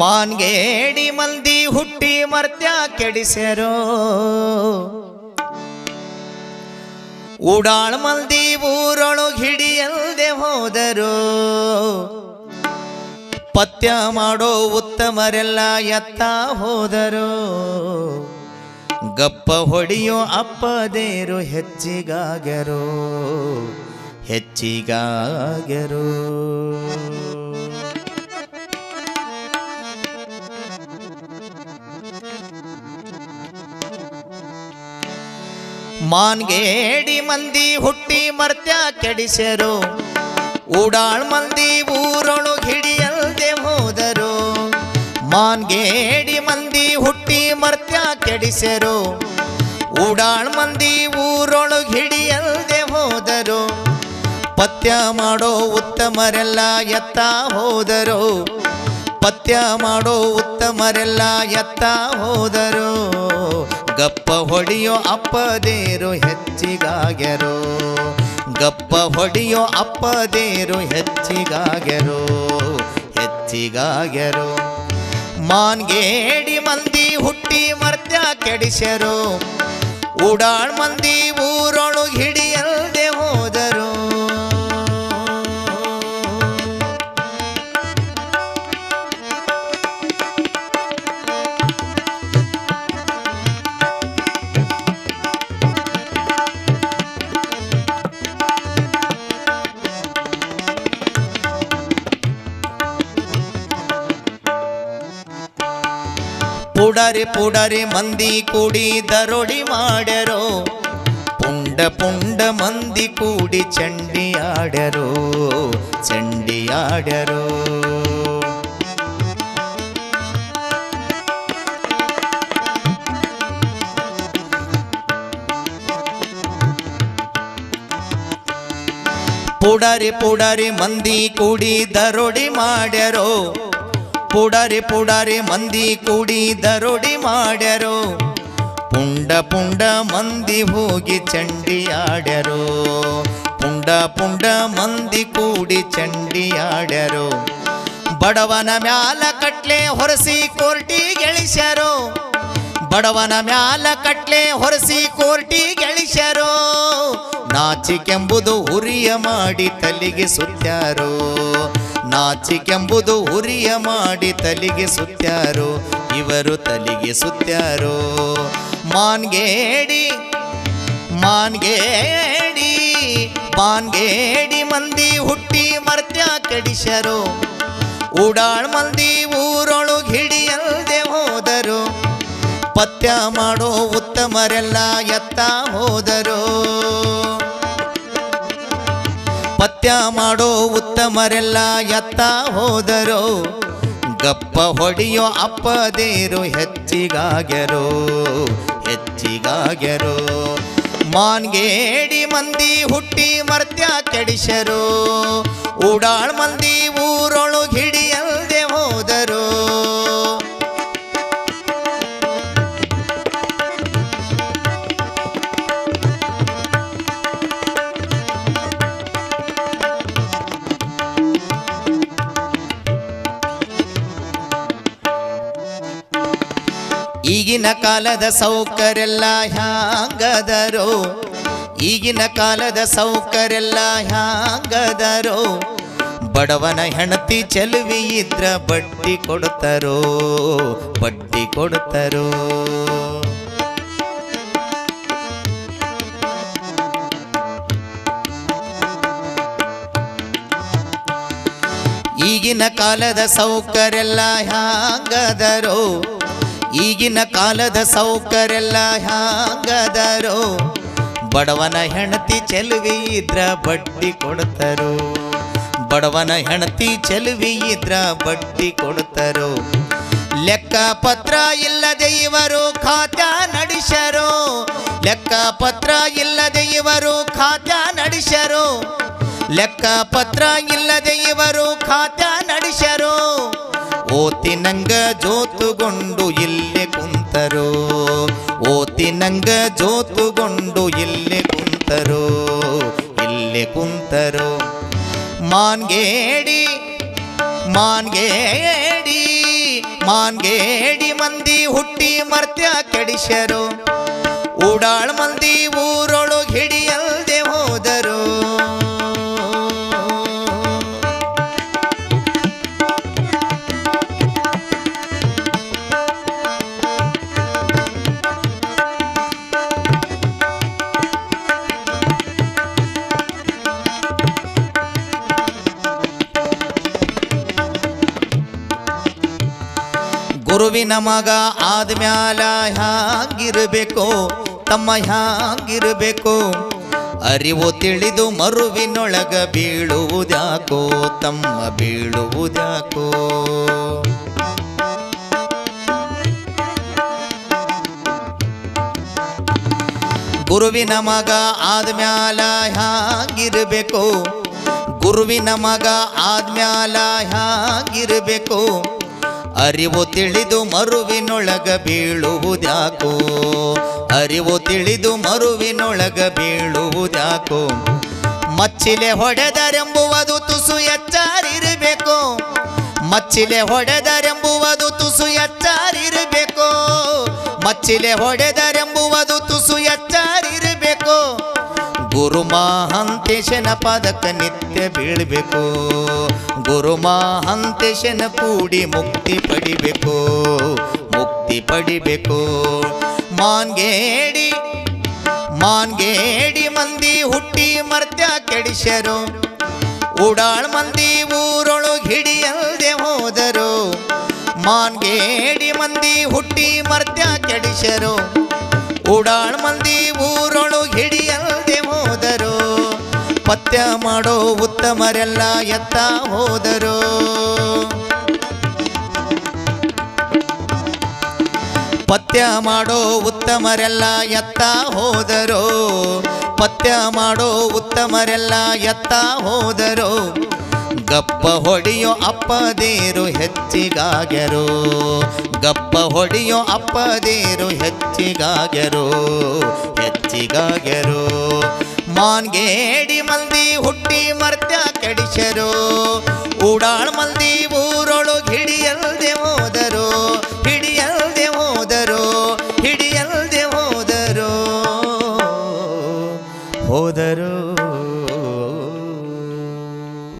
ಮಾನ್ಗೇಡಿ ಮಂದಿ ಹುಟ್ಟಿ ಮರ್ತ್ಯ ಕೆಡಿಸ್ಯಾರೋ? ಉಡಾಳ್ ಮಲ್ದಿ ಊರೊಳು ಹಿಡಿಯಲ್ದೆ ಹೋದರು? ಪತ್ಯ ಮಾಡೋ ಉತ್ತಮರೆಲ್ಲ ಎತ್ತ ಹೋದರು? ಗಪ್ಪ ಹೊಡಿಯೋ ಅಪ್ಪದೇರು ಹೆಚ್ಚಿಗಾಗರು ಹೆಚ್ಚಿಗಾಗರೋ ಮಾನ್ಗೇಡಿ ಮಂದಿ ಹುಟ್ಟಿ ಮರ್ತ್ಯ ಕೆಡಿಸರು ಉಡಾಳ್ ಮಂದಿ ಊರೊಳು ಹಿಡಿಯಲ್ದೆ ಹೋದರು. ಮಾನ್ಗೇಡಿ ಮಂದಿ ಹುಟ್ಟಿ ಮರ್ತ್ಯ ಕೆಡಿಸರು ಉಡಾಳ್ ಮಂದಿ ಊರೊಳು ಹಿಡಿಯಲ್ದೆ ಹೋದರು. ಪತ್ಯ ಮಾಡೋ ಉತ್ತಮರೆಲ್ಲ ಎತ್ತ ಹೋದರು. ಪತ್ಯ ಮಾಡೋ ಉತ್ತಮರೆಲ್ಲ ಎತ್ತ ಹೋದರು. ಗಪ್ಪ ಹೊಡಿಯೋ ಅಪ್ಪದೇರು ಹೆಚ್ಚಿಗಾಗ್ಯರು? ಗಪ್ಪ ಹೊಡಿಯೋ ಅಪ್ಪದೇರು ಹೆಚ್ಚಿಗಾಗ್ಯರು? ಹೆಚ್ಚಿಗಾಗ್ಯರು? ಮಾನ್ಗೇಡಿ ಮಂದಿ ಹುಟ್ಟಿ ಮರ್ತ್ಯ ಕೆಡಿಸ್ಯರು? ಉಡಾಳ್ ಮಂದಿ ಊರೊಳು ಹಿಡಿಯಲ್ದೆ ಹೋದರು? ಪುಡರಿ ಪುಡರಿ ಮಂದಿ ಕೂಡಿ ದರೋಡಿ ಮಾಡ್ಯರೋ. ಪುಂಡ ಪುಂಡ ಮಂದಿ ಕೂಡಿ ಚಂಡಿ ಆಡ್ಯರೋ. ಚಂಡಿ ಆಡ್ಯರೋ. ಪುಡರಿ ಪುಡರಿ ಮಂದಿ ಕೂಡಿ ದರೋಡಿ ಮಾಡ್ಯರೋ. ಪುಡರಿ ಪುಡರಿ ಮಂದಿ ಕೂಡಿ ದರೋಡಿ ಮಾಡ್ಯರು. ಪುಂಡ ಪುಂಡ ಮಂದಿ ಹೋಗಿ ಚಂಡಿ ಆಡ್ಯರು. ಪುಂಡ ಪುಂಡ ಮಂದಿ ಕೂಡಿ ಚಂಡಿ ಆಡ್ಯರು. ಬಡವನ ಮ್ಯಾಲ ಕಟ್ಲೆ ಹೊರಸಿ ಕೋರ್ಟಿ ಗೆಳಿಸ್ಯರು. ಬಡವನ ಮ್ಯಾಲ ಕಟ್ಲೆ ಹೊರಸಿ ಕೋರ್ಟಿ ಗೆಳಿಸ್ಯಾರೋ. ನಾಚಿಕೆಂಬುದು ಹುರಿಯ ಮಾಡಿ ತಲೆಗೆ ಸುತ್ಯಾರೋ ನಾಚಿಕೆಂಬುದು ಹುರಿಯ ಮಾಡಿ ತಲಿಗೆ ಸುತ್ತಾರೋ ಇವರು ತಲಿಗೆ ಸುತ್ತಾರೋ ಮಾನ್ಗೇಡಿ ಮಾನ್ಗೇಡಿ ಮಾನ್ಗೇಡಿ ಮಂದಿ ಹುಟ್ಟಿ ಮರ್ತ್ಯ ಕಡಿಶರು. ಉಡಾಳ್ ಮಂದಿ ಊರೊಳು ಹಿಡಿಯಲ್ದೆ ಹೋದರು. ಪತ್ಯ ಮಾಡೋ ಉತ್ತಮರೆಲ್ಲ ಎತ್ತ ಹೋದರು. ಮಾಡೋ ಉತ್ತಮರೆಲ್ಲ ಎತ್ತ ಹೋದರು. ಗಪ್ಪ ಹೊಡಿಯೋ ಅಪ್ಪದೇರು ಹೆಚ್ಚಿಗಾಗ್ಯರು, ಹೆಚ್ಚಿಗಾಗ್ಯರೋ. ಮಾನ್ಗೇಡಿ ಮಂದಿ ಹುಟ್ಟಿ ಮರ್ತ್ಯ ಕೆಡಿಸರು ಉಡಾಳ್ ಮಂದಿ ಊರೊಳು ಹಿಡಿಯಲ್ದೆ ಈಗಿನ ಕಾಲದ ಸೌಕರ್ಯೆಲ್ಲ ಹ್ಯಾಂಗದರೋ? ಈಗಿನ ಕಾಲದ ಸೌಕರ್ಯೆಲ್ಲ ಹ್ಯಾಂಗದರೋ? ಬಡವನ ಹೆಣತಿ ಚೆಲುವಿ ಇದ್ರ ಬಡ್ಡಿ ಕೊಡ್ತರೋ? ಬಡ್ಡಿ ಕೊಡ್ತರೋ? ಈಗಿನ ಕಾಲದ ಸೌಕರ್ಯೆಲ್ಲ ಹ್ಯಾಂಗದರೋ? ಈಗಿನ ಕಾಲದ ಸೌಕರ್ಯೆಲ್ಲ ಹ್ಯಾಂಗದರೋ? ಬಡವನ ಹೆಣತಿ ಚೆಲುವಿ ಇದ್ರ ಬಡ್ಡಿ ಕೊಡ್ತರು. ಬಡವನ ಹೆಣತಿ ಚೆಲುವಿ ಇದ್ರ ಬಡ್ಡಿ ಕೊಡ್ತರು. ಲೆಕ್ಕ ಪತ್ರ ಇಲ್ಲದೆ ಇವರು ಖಾತ್ಯ ನಡೆಸರು ಲೆಕ್ಕ ಪತ್ರ ಇಲ್ಲದೆ ಇವರು ಖಾತ್ಯ ನಡೆಸರು ಲೆಕ್ಕ ಪತ್ರ ಇಲ್ಲದೆ ಇವರು ಖಾತ್ಯ ನಡೆಸರು ಓತಿನಂಗ ಜೋತುಗೊಂಡು ಇಲ್ಲಿ ಕುಂತರು. ಓತಿನಂಗ ಜೋತುಗೊಂಡು ಇಲ್ಲಿ ಕುಂತರು. ಇಲ್ಲಿ ಕುಂತರು. ಮಾನ್ಗೇಡಿ ಮಾನ್ಗೇಡಿ ಮಾನ್ಗೇಡಿ ಮಂದಿ ಹುಟ್ಟಿ ಮರ್ತ್ಯ ಕೆಡಿಸರು ಉಡಾಳ್ ಮಂದಿ ಊರೊಳಗ್ ಗುರುವಿನ ಮಗ ಆದ್ಮ್ಯಾಲ ಹ್ಯಾಂಗಿರ್ಬೇಕು, ತಮ್ಮ ಹ್ಯಾಂಗಿರ್ಬೇಕು. ಅರಿವು ತಿಳಿದು ಮರುವಿನೊಳಗ ಬೀಳುವುದ್ಯಾಕೋ, ತಮ್ಮ ಬೀಳುವುದ್ಯಾಕೋ. ಗುರುವಿನ ಮಗ ಆದ್ಮ್ಯಾಲ ಹ್ಯಾಂಗಿರ್ಬೇಕು, ಗುರುವಿನ ಮಗ ಆದ್ಮ್ಯಾಲ ಹ್ಯಾಂಗಿರ್ಬೇಕು. ಅರಿವು ತಿಳಿದು ಮರುವಿನೊಳಗ ಬೀಳುವುದ್ಯಾಕೋ? ಅರಿವು ತಿಳಿದು ಮರುವಿನೊಳಗ ಬೀಳುವುದ್ಯಾಕೋ? ಮಚ್ಚಿಲೆ ಹೊಡೆದರೆಂಬುವುದು ತುಸು ಎಚ್ಚಾರಿರಬೇಕು. ಮಚ್ಚಿಲೆ ಹೊಡೆದರೆಂಬುವುದು ತುಸು ಎಚ್ಚಾರಿರಬೇಕು. ಮಚ್ಚಿಲೆ ಹೊಡೆದರೆಂಬುವುದು ತುಸು ಎಚ್ಚಾರಿರಬೇಕು. ಗುರು ಮಹಾಂತೇಶನ ಪದಕ ನಿತ್ಯ ಬೀಳ್ಬೇಕು. ಗುರು ಮಹಾಂತೇಶನ ಕೂಡಿ ಮುಕ್ತಿ ಪಡಿಬೇಕು. ಮುಕ್ತಿ ಪಡಿಬೇಕು. ಮಾನ್ಗೇಡಿ ಮಾನ್ಗೇಡಿ ಮಂದಿ ಹುಟ್ಟಿ ಮರ್ತ್ಯ ಕೆಡಿಸರು ಉಡಾಳ್ ಮಂದಿ ಊರೊಳು ಹಿಡಿಯಲ್ದೆ ಹೋದರು. ಮಾನ್ಗೇಡಿ ಮಂದಿ ಹುಟ್ಟಿ ಮರ್ತ್ಯ ಕೆಡಿಸ್ಯರು. ಉಡಾಳ್ ಮಂದಿ ಊರೊಳು ಹಿಡಿಯಲ್ದೆ ಹೋದರು. ಪತ್ಯ ಮಾಡೋ ಉತ್ತಮರೆಲ್ಲ ಎತ್ತ ಹೋದರು. ಪತ್ಯ ಮಾಡೋ ಉತ್ತಮರೆಲ್ಲ ಎತ್ತ ಹೋದರು. ಪತ್ಯ ಮಾಡೋ ಉತ್ತಮರೆಲ್ಲ ಎತ್ತ ಹೋದರು. ಗಪ್ಪ ಹೊಡಿಯೋ ಅಪ್ಪದೇರು ಹೆಚ್ಚಿಗಾಗ್ಯರು. ಗಪ್ಪ ಹೊಡಿಯೋ ಅಪ್ಪದೇರು ಹೆಚ್ಚಿಗಾಗ್ಯರು. ಹೆಚ್ಚಿಗಾಗ್ಯರು. ಮಾನ್ಗೇಡಿ ಮಂದಿ ಹುಟ್ಟಿ ಮರ್ತ್ಯ ಕೆಡಿಸರು ಉಡಾಳ್ ಮಂದಿ ಊರೊಳು ಹಿಡಿಯಲ್ದೆವೋ.